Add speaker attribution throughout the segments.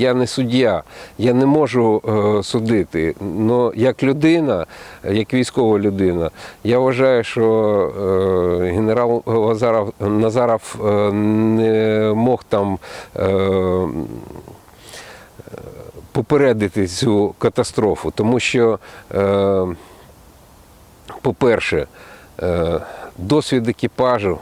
Speaker 1: Я не суддя, я не можу е, судити. Но як людина, як військова людина, я вважаю, що е, генерал Лазаров, Назаров е, не мог там. Попередити цю катастрофу, тому що, по-перше, досвід екіпажу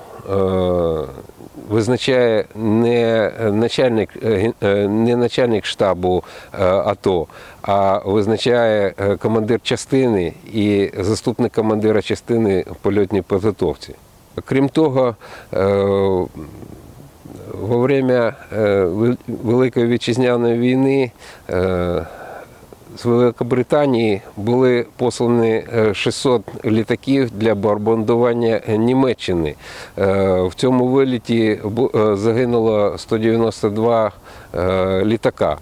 Speaker 1: визначає не начальник, е, е, не начальник штабу е, АТО, а визначає е, командир частини і заступник командира частини польотній підготовці. Крім того, е, во время е, Великої вітчизняної війни е, з Великобританії були послані е, 600 літаків для бомбардування Німеччини. Е, В цьому виліті е, загинуло 192 е, літака.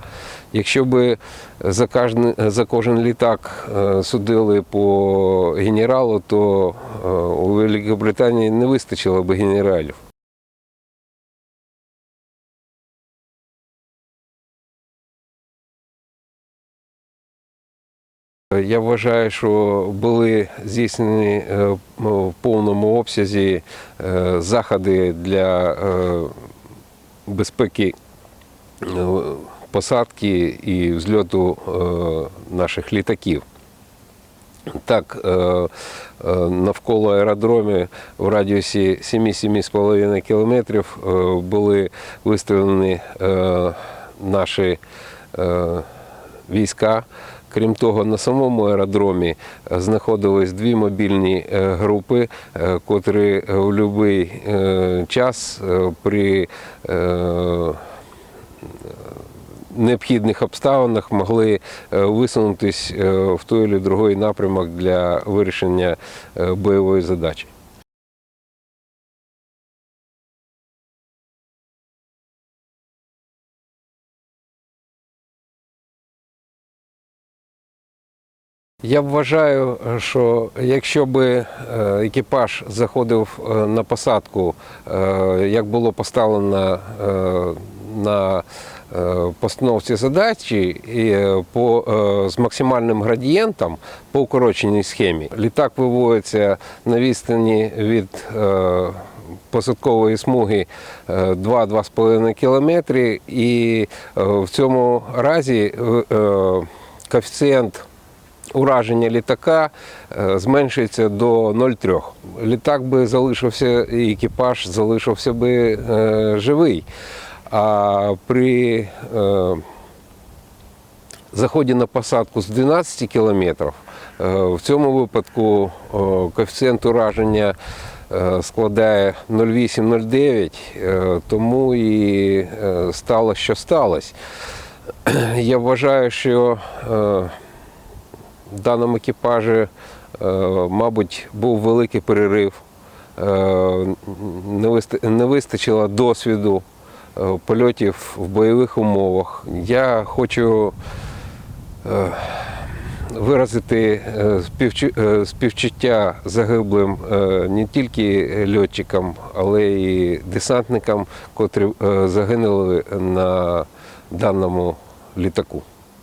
Speaker 1: Якщо би за кожен, за кожен літак е, судили по генералу, то е, у Великобританії не вистачило б генералів. Я вважаю, що були здійснені е, в повному обсязі е, заходи для е, безпеки посадки і взльоту наших літаків. Так, навколо аеродромів в радіусі 7-7,5 кілометрів були виставлені наші війська. Крім того, на самому аеродромі е, знаходились дві мобільні е, групи, е, котрі в будь-який час при необхідних обставинах могли висунутись в той чи другий напрямок для вирішення бойової задачі. Я вважаю, що якщо би е, екіпаж заходив е, на посадку, е, як було поставлено на постановці задачі і по, з максимальним градієнтом по укороченій схемі, літак виводиться на відстані від посадкової смуги е, 2-2,5 кілометри, і в цьому разі коефіцієнт ураження літака е, зменшується до 0,3. Літак би залишився, і екіпаж залишився би е, живий. А при е, заході на посадку з 12 кілометрів, в цьому випадку коефіцієнт ураження складає 0,8-0,9, е, тому і стало, що сталося. Я вважаю, що в даному екіпажі, е, мабуть, був великий перерив, е, не вистачило досвіду е, польотів в бойових умовах. Я хочу виразити співчу- співчуття загиблим не тільки льотчикам, але й десантникам, котрі загинули на даному літаку.